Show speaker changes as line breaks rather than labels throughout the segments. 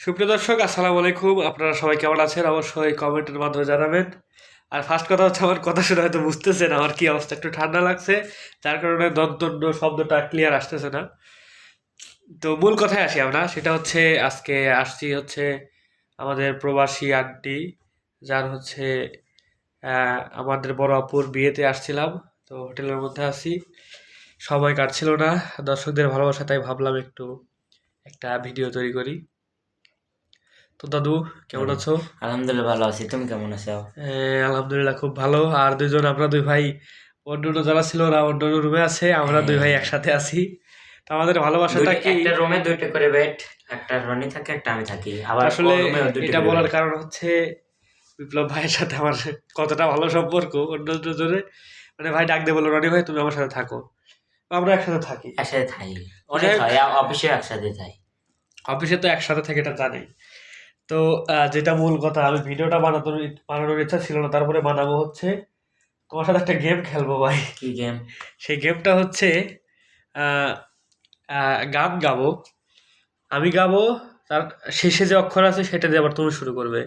সুপ্রিয় দর্শক, আসসালামু আলাইকুম। আপনারা সবাই কেমন আছেন? অবশ্যই কমেন্টের মাধ্যমে জানাবেন। আর ফার্স্ট কথা হচ্ছে, আমার কথা শুনে হয়তো বুঝতেছেন, আমার কি অবস্থা, একটু ঠান্ডা লাগছে, যার কারণে দন্তন্য শব্দটা ক্লিয়ার আসতেছে না। তো মূল কথায় আসি আমরা, সেটা হচ্ছে, আজকে আসছি হচ্ছে আমাদের প্রবাসী আন্টি, যার হচ্ছে আমাদের বড় আপুর বিয়েতে আসছিলাম, তো হোটেলের মধ্যে আছি। সময় কাটছিল না, দর্শকদের ভালোবাসা, তাই ভাবলাম একটু একটা ভিডিও তৈরি করি। তো দাদু কেমন আছো?
আলহামদুলিল্লাহ ভালো আছি। তুমি কেমন আছো?
হ্যাঁ, আলহামদুলিল্লাহ খুব ভালো। আর দুজন আমরা দুই ভাই অন্য যারা ছিল ওরা অন্য রুমে আছে আমরা দুই ভাই একসাথে আছি। তো আমাদের ভালোবাসাটা কি?
একটা রুমে দুইটা করে বেড একটা রনি থাকে একটা আমি থাকি। আবার
আসলে এটা বলার কারণ হচ্ছে বিপ্লব ভাইয়ের সাথে আমার কতটা ভালো সম্পর্ক অন্য দুজনে মানে ভাই ডাক দিয়ে বলল রনি ভাই তুমি আমার সাথে থাকো। আমরা একসাথে থাকি।
একসাথে থাকি। অনেক হয় অফিসে একসাথে থাই
অফিসে তো একসাথে থেকে এটা জানি। তো যেটা মূল কথা আমি ভিডিওটা বানানোর বানানোর ইচ্ছা ছিল না। তারপরে বানাবো হচ্ছে তোমার সাথে একটা গেম খেলব ভাই।
কি গেম
সেই গেমটা হচ্ছে গান গাবো। আমি গাবো তার শেষে যে অক্ষর আছে সেটা দিয়ে আবার তুমি শুরু করবে।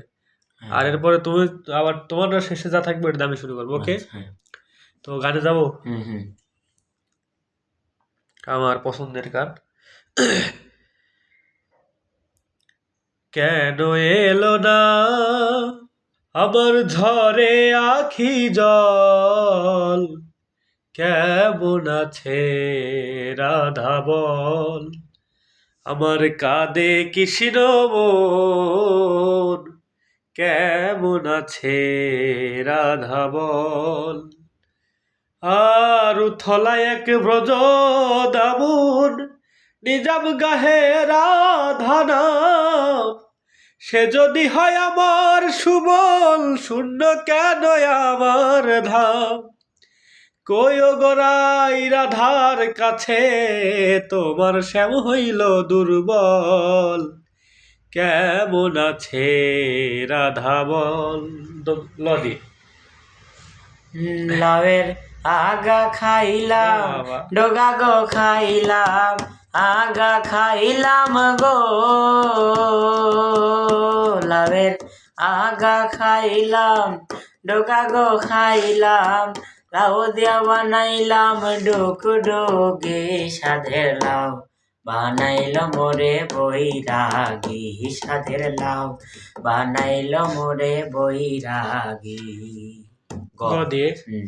হ্যাঁ।
আর এরপরে তুমি আবার তোমার শেষে যা থাকবে দিয়ে আমি শুরু করব ওকে? তো গানে যাব?
আচ্ছা,
আমার পছন্দের গান। কেন এলো না? আমার ঝরে আখি জল। কেমন আছে রাধা বল? আমার কাঁদে কৃষ্ণ মন। কেমন আছে রাধা বল? আর উথলা এক ব্রজ দামুন। নিজাম গাহে রাধা নাম। সে যদি হয় আমার সুবল শূন্য কেন আমার ধাম? কই গোরাই রাধার কাছে তোমার শ্যাম হইল দুর্বল। কেমন আছে রাধা বল লদি
লাউয়ের আগা খাইলাম ডোগা গো খাইলাম আগা খাইলাম গো লাউয়ের আগা খাইলাম ডোগা গো খাইলাম লাউ দিয়া বানাইলাম ডুক ডুকে সাধের লাউ। বানাইল মোরে বৈরাগী সাধের লাউ। বানাইল মোরে বৈরাগী। গ।
লদি
হুম।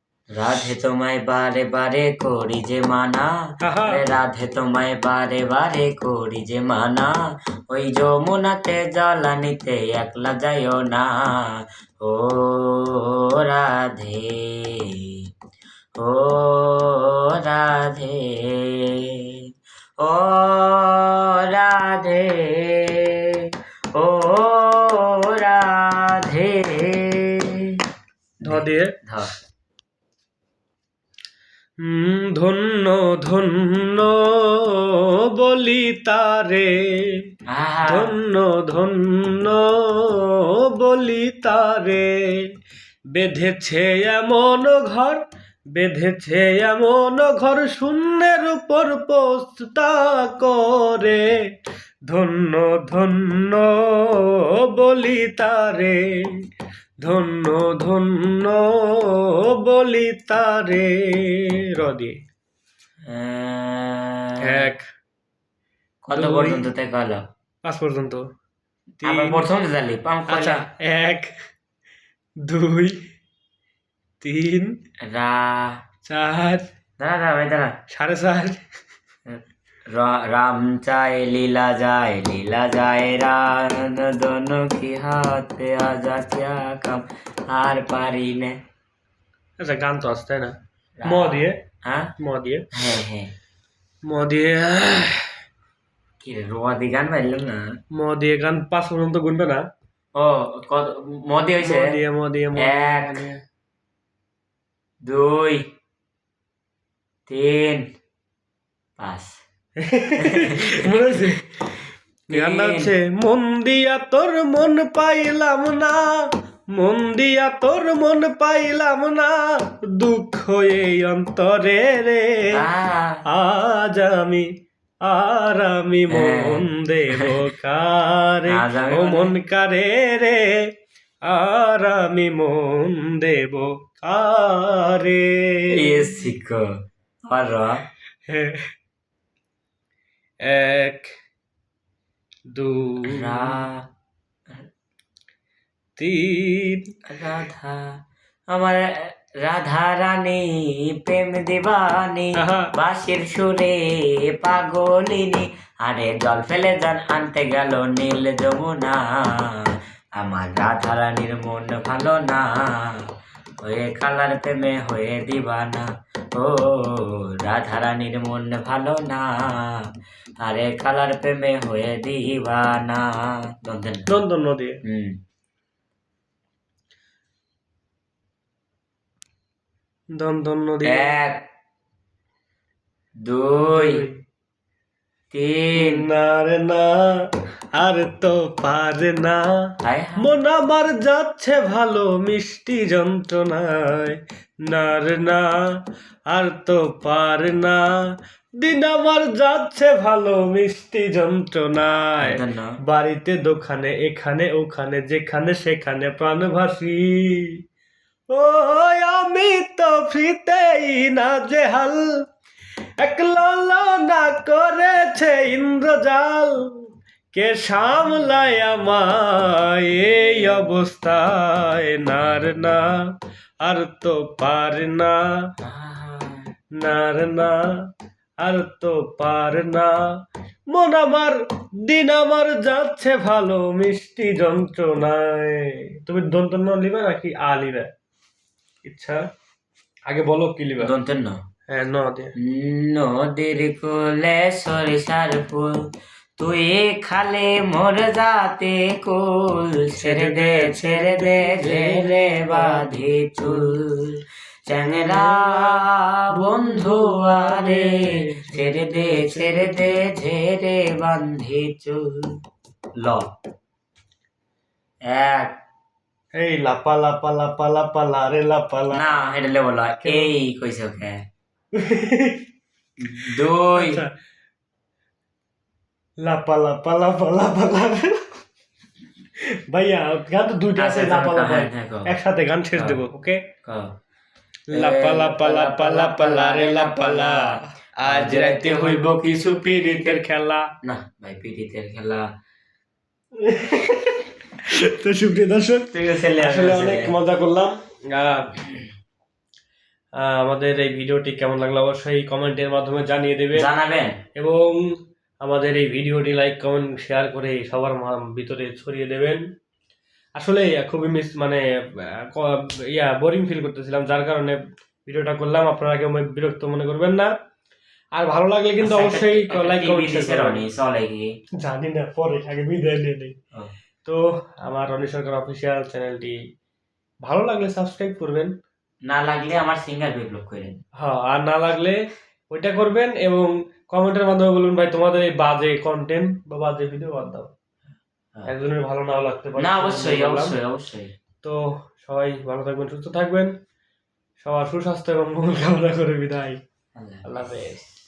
রাধে তোমায় বারে বারে করি যে মানা। রাধে তোমায় বারে বারে করি যে মানা। ওই যমুনাতে জলানিতে একলা যাইও না। ও রাধে ও রাধে ও রাধে ও রাধে।
ধ দিয়ে।
ধর
হুম, ধন্য ধন্য বলি তারে। ধন্য ধন্য বলি তারে। বেঁধেছে এমন ঘর বেঁধেছে এমন ঘর শূন্যের উপর পোস্তা করে। ধন্য ধন্য বলি তারে। ধন্য ধন্য বলি তারে। রদি।
আহ,
এক
কত। পর্যন্ত থেকে হলো
পাঁচ পর্যন্ত।
আবার প্রথম জালি
আচ্ছা এক দুই তিন
রা।
চার
দাঁড়া দাঁড়া ভাই দাঁড়া।
সাড়ে চার।
রা- রাম চায় লীলা যায় লীলা যায় রান দোনো কি হাতে আজা ক্যা কাম আর পারি নে।
আচ্ছা গান তো আছে তাই না? ম দিয়ে।
হ্যাঁ?
ম দিয়ে।
হ্যাঁ হ্যাঁ।
ম দিয়ে
কি রে রোয়াদি গান পাইলাম না?
ম দিয়ে গান পাঁচ পর্যন্ত গুনবে না।
ও কত
ম
হয়েছে?
দিয়ে ম দিয়ে ম
এক। দুই তিন পাঁচ।
মনে হয়েছে গানটা হচ্ছে মন দিয়া তোর মন পাইলাম না মন দিয়া তোর মন পাইলাম না দুঃখ এই অন্তরে রে আজ আমি আর আমি মন দেব কারে ও
মানে-
কারে রে আর আমি মন দেব কারে
এ শিখো আর
হ্যাঁ। এক দুই তিন।
রাধা আমার রাধা রানী প্রেম দিবানি। বাঁশির সুরে পাগলিনী আরে জল ফেলে যান আনতে গেল নীল যমুনা। আমার রাধা রানীর মন ভালো না হয়ে কালার প্রেমে হয়ে দিবানা। ও রাধা রানীর মন ভালো না। আরে কালার প্রেমে হয়ে দিবানা। দন্তেন
নন্দন নদী।
হুম।
দন্দন নদী।
এক দুই তিন।
না রে না আর তো পারে না। মন আমার যাচ্ছে ভালো মিষ্টি যন্ত্রণায়। না রে না আর তো পারে না। দিন আমার যাচ্ছে ভালো মিষ্টি যন্ত্রণায়। বাড়িতে দোকানে এখানে ওখানে যেখানে সেখানে প্রাণভাসী ও আমি তো ফ্রিতেই না জেহাল একলা না করেছে ইন্দ্রজাল। কে সামলায় আমায় এই অবস্থায়? নার না আর তো পার না। নার না আর তো পার না। মন আমার দিন আমার যাচ্ছে ভালো মিষ্টি যন্ত্রণায়। তুমি দন্তন্য লিবে নাকি আ লিবে ইচ্ছা? আগে বলো কি লিবে
দন্তের ন।
হ্যাঁ ন দিয়ে।
নদীর কোলে সরিষার ফুল তুই খালে মোর যাতে কুল। ছেড়ে দে ছেড়ে দে ঝেড়ে বাঁধি চুল। চ্যাংরা বন্ধু আরে ছেড়ে দে ছেড়ে দে ঝেড়ে বাঁধি চুল। ল। এক।
এই লাপা লাপা লাপা লাপা লারে লাপা
না এটা লে বলো এই কইছে ওকে দুই।
আচ্ছা। লাপা লাপা লাপা লাপা লারে ভাইয়া গান তো দুইটা আছে
আচ্ছা,
লাপা লাপা।
হ্যাঁ, হ্যাঁ।
একসাথে গান শেষ
হ্যাঁ।
দেবো ওকে?
কও।
লাপা লাপা লাপা লাপা লারে লাপা লা। আজ রাতে হইব কিছু পিরিতের খেলা।
না ভাই পিটিতের খেলা।
তো সুপ্রিয় দর্শক
ঠিক আছে লে,
আসলে অনেক। মজা করলাম। আমাদের এই ভিডিওটি কেমন লাগল অবশ্যই কমেন্টের মাধ্যমে জানিয়ে দেবে
জানাবেন।
এবং আমাদের এই ভিডিওটি লাইক কমেন্ট শেয়ার করে সবার ভিতরে ছড়িয়ে দেবেন। আসলে খুবই মিস মানে ইয়া বোরিং ফিল করতেছিলাম। যার কারণে ভিডিওটা করলাম। আপনারা কেউ বিরক্ত মনে করবেন না। আর ভালো লাগলে কিন্তু
আচ্ছা,
অবশ্যই লাইক কমেন্ট জানি না পরে আগে বিদায় নিয়ে নেই। তো আমার রনি সরকার অফিসিয়াল চ্যানেলটি ভালো লাগলে সাবস্ক্রাইব করবেন।
না লাগলে আমার সিঙ্গার বিপ্লব করেন
হ্যাঁ আর না লাগলে ওইটা করবেন এবং কমেন্টের মাধ্যমে বলুন ভাই তোমাদের এই বাজে কন্টেন্ট বা বাজে ভিডিও বাদ দাও। একজনের ভালো নাও লাগতে পারে
না অবশ্যই অবশ্যই অবশ্যই।
তো সবাই ভালো থাকবেন সুস্থ থাকবেন। সবার সুস্বাস্থ্য এবং মঙ্গল কামনা করে বিদায়।
আল্লাহ
আল্লাহ হাফেজ।